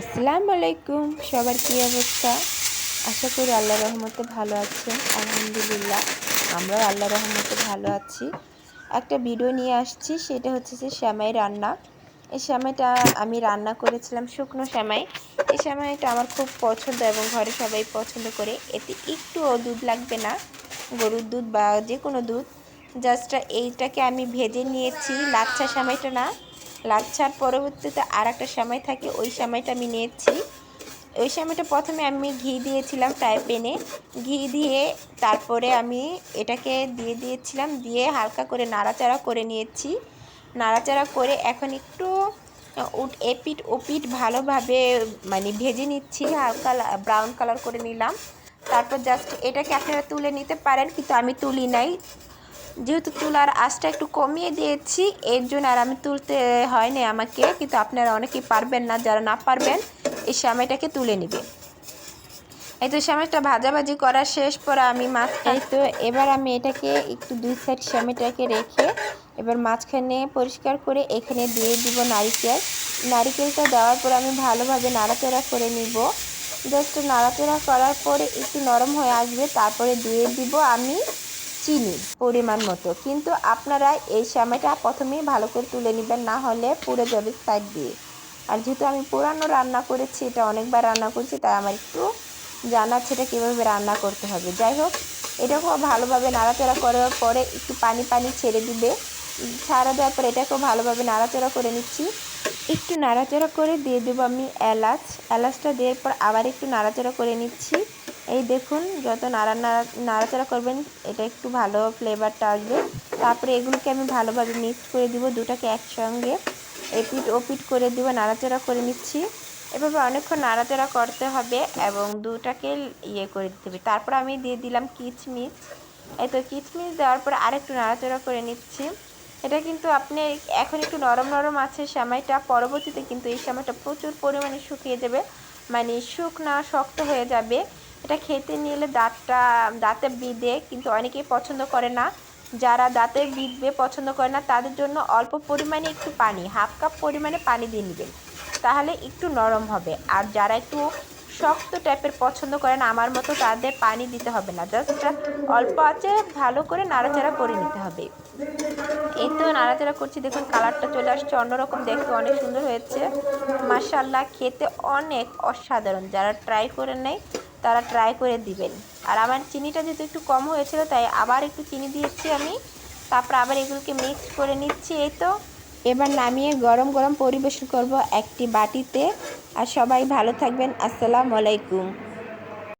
আসসালামু আলাইকুম। সবার কী অবস্থা? আশা করি আল্লাহ রহমতে ভালো আছেন আলহামদুলিল্লাহ, আমরাও আল্লাহ রহমতে ভালো আছি। একটা ভিডিও নিয়ে আসছি, সেটা হচ্ছে যে শ্যামাই রান্না। এই শ্যামাইটা আমি রান্না করেছিলাম শুকনো শ্যামাই। এই শ্যামাইটা আমার খুব পছন্দ এবং ঘরে সবাই পছন্দ করে। এতে একটুও দুধ লাগবে না। গরুর দুধ বা যে কোনো দুধ। জাস্ট এইটাকে আমি ভেজে নিয়েছি। লাচ্ছা শ্যামাইটা না। লাচ্ছার পরবর্তীতে আর একটা সেমাই থাকে, ওই সেমাইটা আমি নিয়েছি। ওই সেমাইটা প্রথমে আমি ঘি দিয়েছিলাম ফ্রাই প্যানে। ঘি দিয়ে তারপরে আমি এটাকে দিয়ে দিয়েছিলাম, দিয়ে হালকা করে নাড়াচাড়া করে নিয়েছি। নাড়াচাড়া করে এখন একটু উট, এপিট ওপিট ভালোভাবে মানে ভেজে নিচ্ছি, হালকা ব্রাউন কালার করে নিলাম। তারপর জাস্ট এটাকে আপনারা তুলে নিতে পারেন, কিন্তু আমি তুলি নাই। যেহেতু তুলার আঁচটা একটু কমিয়ে দিয়েছি, এর জন্য আর আমি তুলতে হয়নি আমাকে, কিন্তু আপনারা অনেকেই পারবেন না, যারা না পারবেন, এই সামাইটাকে তুলে নেবে। এই তো সামাইটা ভাজাভাজি করা শেষ, পরে আমি মাছ এই তো, এবার আমি এটাকে একটু দুই সাইড সামাইটাকে রেখে এবার মাঝখানে পরিষ্কার করে এখানে দিয়ে দিব নারিকেল। নারিকেলটা দেওয়ার পর আমি ভালোভাবে নাড়াচাড়া করে নিব। জাস্ট নাড়াচাড়া করার পরে একটু নরম হয়ে আসবে, তারপরে দিয়ে দিব আমি চিনি পরিমাণ মতো। কিন্তু আপনারা এই সময়টা প্রথমেই ভালো করে তুলে নেবেন, না হলে পুড়ে যাবে সাইড দিয়ে। আর যেহেতু আমি পুরানো রান্না করেছি, এটা অনেকবার রান্না করেছি, তাই আমার একটু জানা আছে এটা কীভাবে রান্না করতে হবে। যাই হোক, এটাকেও ভালোভাবে নাড়াচাড়া করার পরে একটু পানি পানি ছেড়ে দিবে। ছাড়া দেওয়ার পর এটাকেও ভালোভাবে নাড়াচাড়া করে নিচ্ছি। একটু নাড়াচাড়া করে দিয়ে দেবো আমি এলাচ। এলাচটা দেওয়ার পর আবার একটু নাড়াচাড়া করে নিচ্ছি। এই দেখুন, যত নাড়া নাড়া নাড়াচাড়া করবেন, এটা একটু ভালো ফ্লেভারটা আসবে। তারপরে এগুলোকে আমি ভালোভাবে মিক্স করে দিব, দুটাকে একসঙ্গে। এপিট ওপিট করে দিব, নাড়াচাড়া করে নিচ্ছি। এভাবে অনেকক্ষণ নাড়াচাড়া করতে হবে এবং দুটাকে ইয়ে করে দিতে হবে। তারপর আমি দিয়ে দিলাম কিচমিচ। এই তো কিচমিচ দেওয়ার পর আরেকটু নাড়াচাড়া করে নিচ্ছি। এটা কিন্তু আপনি এখন একটু নরম নরম আছে সেমাইটা পরবর্তীতে কিন্তু এই সময়টা প্রচুর পরিমাণে শুকিয়ে যাবে। মানে শুকনা, শক্ত হয়ে যাবে। এটা খেতে নিলে দাঁতটা দাঁতে বিঁধে কিন্তু অনেকেই পছন্দ করে না। যারা দাঁতে বিঁধবে পছন্দ করে না, তাদের জন্য অল্প পরিমাণে একটু পানি, হাফ কাপ পরিমাণে পানি দিয়ে নেবেন। তাহলে একটু নরম হবে। আর যারা একটু শক্ত টাইপের পছন্দ করেন আমার মতো তাদের পানি দিতে হবে না। জাস্ট অল্প আছে, ভালো করে নাড়াচাড়া করে নিতে হবে। এই তো নাড়াচাড়া করছি, দেখুন কালারটা চলে আসছে অন্যরকম, দেখতে অনেক সুন্দর হয়েছে। মার্শাল্লাহ খেতে অনেক অসাধারণ। যারা ট্রাই করে নেয় তারা ট্রাই করে দিবেন। আর আমার চিনিটা যেহেতু একটু কম হয়েছিল, তাই আবার একটু চিনি দিয়েছি আমি। তারপর আবার এগুলোকে মিক্স করে নিচ্ছি, এই তো। এবার নামিয়ে গরম গরম পরিবেশন করব একটি বাটিতে। আর সবাই ভালো থাকবেন। আসসালামু আলাইকুম।